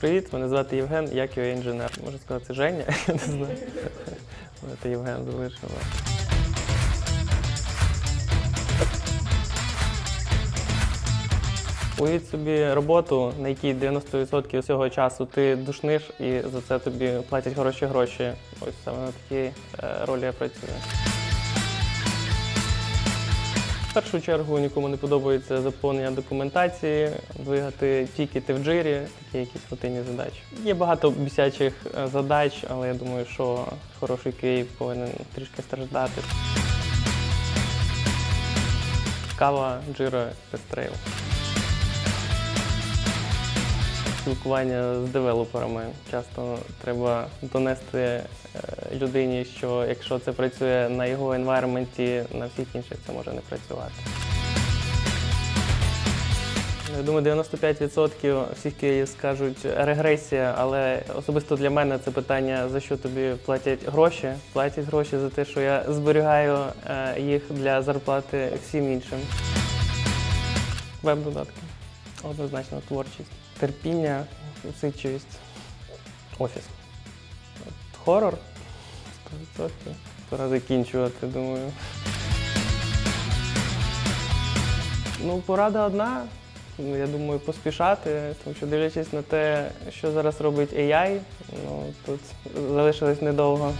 Привіт, мене звати Євген, я інженер. Можна сказати, Женя, я не знаю. Це Євген залишила. Уявіть собі роботу, на якій 90% всього часу ти душниш і за це тобі платять хороші гроші. Ось саме на такій е, ролі я працюю. В першу чергу нікому не подобається заповнення документації, двигати тікети в джирі, такі якісь рутинні задачі. Є багато бісячих е, задач, але я думаю, що хороший QA повинен трішки страждати. Кава, джира, тестрейл. Спілкування з девелоперами. Часто треба донести е, людині, що якщо це працює на його енвайрменті, на всіх інших це може не працювати. Я думаю, 95% всіх київ скажуть регресія, але особисто для мене це питання, за що тобі платять гроші. Платять гроші за те, що я зберігаю е, їх для зарплати всім іншим. Веб-додатки. Однозначно творчість. Терпіння, усидчивість. Офіс. От Хорор 100%. Пора закінчувати, думаю. Ну, порада одна. Ну, Я думаю, поспішати, тому що дивлячись на те, що зараз робить AI, ну тут залишилось недовго.